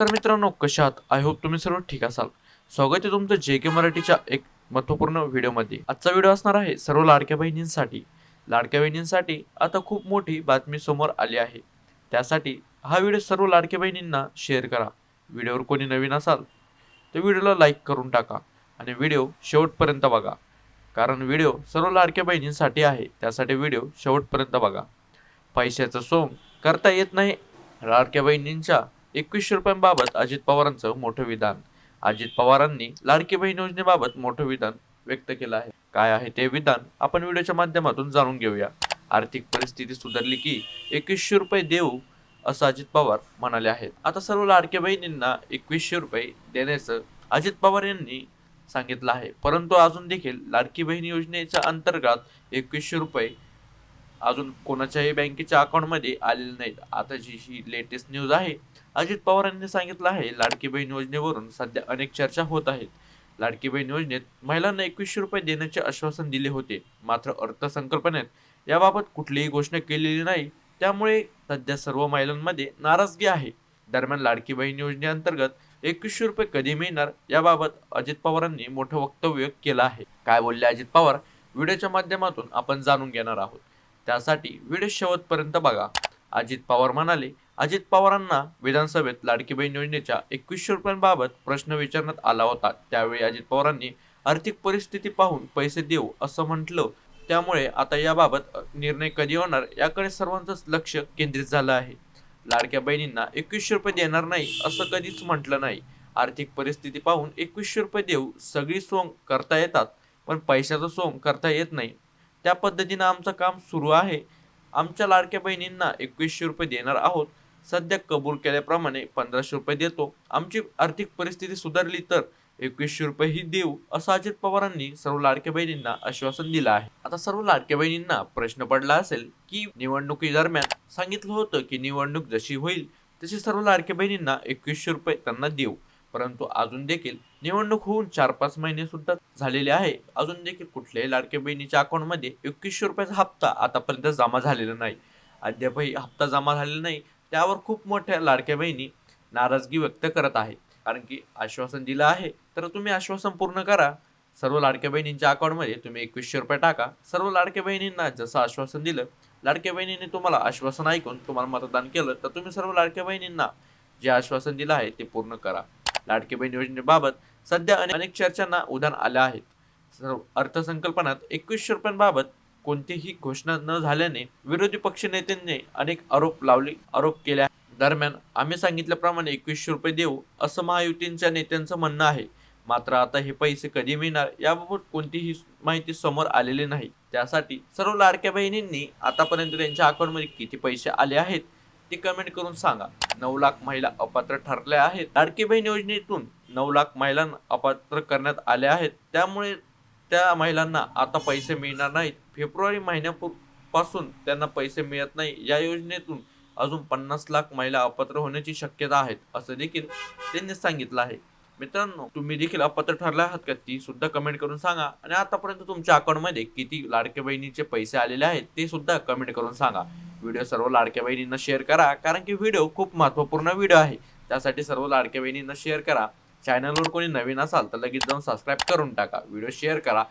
तर मित्रांनो कशा आहात? आय होप तुम्ही सर्व ठीक असाल. स्वागत आहे तुमचं जे के मराठीच्या एक महत्त्वपूर्ण व्हिडिओमध्ये. आजचा व्हिडिओ असणार आहे सर्व लाडक्या बहिणींसाठी. लाडक्या बहिणींसाठी आता खूप मोठी बातमी समोर आली आहे. त्यासाठी हा व्हिडिओ सर्व लाडक्या बहिणींना शेअर करा. व्हिडिओवर कोणी नवीन असाल तर व्हिडिओला लाईक करून टाका आणि व्हिडिओ शेवटपर्यंत बघा. कारण व्हिडिओ सर्व लाडक्या बहिणींसाठी आहे त्यासाठी व्हिडिओ शेवटपर्यंत बघा. पैशाचं सोंग करता येत नाही. लाडक्या बहिणींच्या एकवीसशे रुपयांबाबत अजित पवारांचं मोठं विधान. अजित पवारांनी लाडकी बहीण योजनेबाबत मोठं विधान व्यक्त केलं आहे. काय आहे ते विधान आपण व्हिडिओच्या माध्यमातून जाणून घेऊया. आर्थिक परिस्थिती सुधारली की एकवीसशे रुपये देऊ असं अजित पवार म्हणाले आहेत. आता सर्व लाडक्या बहिणींना एकवीसशे रुपये देण्याचं अजित पवार यांनी सांगितलं आहे. परंतु अजून देखील लाडकी बहीण योजनेच्या अंतर्गत एकवीसशे रुपये अजून कोणाच्याही बँकेच्या अकाउंटमध्ये आलेले नाहीत. आता जी ही लेटेस्ट न्यूज आहे अजित पवारांनी सांगितलं आहे लाडकी बहीण योजनेवरून सध्या अनेक चर्चा होत आहेत. लाडकी बहीण योजनेत महिलांना एकवीसशे रुपये देण्याचे आश्वासन दिले होते. मात्र अर्थसंकल्पनेत याबाबत कुठलीही घोषणा केलेली नाही. त्यामुळे सध्या सर्व महिलांमध्ये नाराजगी आहे. दरम्यान लाडकी बहीण योजनेअंतर्गत एकवीसशे रुपये कधी मिळणार याबाबत अजित पवारांनी मोठं वक्तव्य केलं आहे. काय बोलले अजित पवार? व्हिडिओच्या माध्यमातून आपण जाणून घेणार आहोत. त्यासाठी व्हिडिओ शेवटपर्यंत बघा. अजित पवार म्हणाले अजित पवारांना विधानसभेत लाडकी बहीण योजनेच्या एकवीसशे रुपयांबाबत प्रश्न विचारण्यात आला होता. त्यावेळी अजित पवारांनी आर्थिक परिस्थिती पाहून पैसे देऊ असं म्हटलं. त्यामुळे आता याबाबत निर्णय कधी होणार याकडे सर्वांचंच लक्ष केंद्रित झालं आहे. लाडक्या बहिणींना एकवीसशे रुपये देणार नाही असं कधीच म्हटलं नाही. आर्थिक परिस्थिती पाहून एकवीसशे रुपये देऊ सगळी सोंग करता येतात पण पैशाचं सोंग करता येत नाही. त्या पद्धतीनं आमचं काम सुरू आहे. आमच्या लाडक्या बहिणींना एकवीसशे रुपये देणार आहोत. सध्या कबूल केल्याप्रमाणे पंधराशे रुपये देतो. आमची आर्थिक परिस्थिती सुधारली तर एकवीसशे रुपये ही देऊ असं अजित पवारांनी सर्व लाडक्या बहिणींना आश्वासन दिलं आहे. आता सर्व लाडक्या बहिणींना प्रश्न पडला असेल की निवडणुकीदरम्यान सांगितलं होतं की निवडणूक जशी होईल तशी सर्व लाडक्या बहिणींना एकवीसशे रुपये त्यांना देऊ. परंतु अजून देखील निवडणूक होऊन चार पाच महिने सुद्धा झालेले आहे. अजून देखील कुठल्याही लाडक्या बहिणीच्या अकाउंटमध्ये एकवीसशे रुपयाचा हप्ता आतापर्यंत जमा झालेला नाही. अद्यापही हप्ता जमा झालेला नाही. त्यावर खूप मोठ्या लाडक्या बहिणी नाराजगी व्यक्त करत आहे. कारण की आश्वासन दिलं आहे. तर तुम्ही आश्वासन पूर्ण करा. सर्व लाडक्या बहिणींच्या अकाउंटमध्ये तुम्ही एकवीसशे रुपये टाका. सर्व लाडक्या बहिणींना जसं आश्वासन दिलं लाडक्या बहिणीने तुम्हाला आश्वासन ऐकून तुम्हाला मतदान केलं तर तुम्ही सर्व लाडक्या बहिणींना जे आश्वासन दिलं आहे ते पूर्ण करा. लाडकी बहीण योजनेबाबत सध्या अनेक चर्चांना उधाण आल्या आहेत सर्व अर्थसंकल्पनात एकवीसशे रुपयांबाबत कोणतीही घोषणा न झाल्याने विरोधी पक्ष नेत्यांनी अनेक आरोप लावले आरोप केले दरम्यान आम्ही सांगितल्याप्रमाणे एकवीसशे रुपये देऊ असं महायुतींच्या नेत्यांचं म्हणणं आहे. मात्र आता हे पैसे कधी मिळणार याबाबत कोणतीही माहिती समोर आलेली नाही. त्यासाठी सर्व लाडक्या बहिणींनी आतापर्यंत त्यांच्या अकाउंटमध्ये किती पैसे आले आहेत ते कमेंट करून सांगा. नऊ लाख महिला अपात्र ठरल्या आहेत. लाडकी बहीण योजनेतून नऊ लाख महिलांना अपात्र करण्यात आल्या आहेत. त्यामुळे त्या महिलांना आता पैसे मिळणार नाहीत. फेब्रुवारी महिन्यापासून त्यांना पैसे मिळत नाही. या योजनेतून अजून पन्नास लाख महिला अपात्र होण्याची शक्यता आहेत असं देखील त्यांनी सांगितलं आहे. मित्रांनो तुम्ही देखील अपात्र ठरला आहात का? ती सुद्धा कमेंट करून सांगा. आणि आतापर्यंत तुमच्या अकाउंटमध्ये किती लाडक्या बहिणीचे पैसे आलेले आहेत ते सुद्धा कमेंट करून सांगा. व्हिडिओ सर्व लाडक्या बहिणींना शेअर करा. कारण की व्हिडिओ खूप महत्त्वपूर्ण व्हिडिओ आहे. त्यासाठी सर्व लाडक्या बहिणींना शेअर करा. चॅनलवर कोणी नवीन असाल तर लगेच जाऊन सबस्क्राईब करून टाका. व्हिडिओ शेअर करा.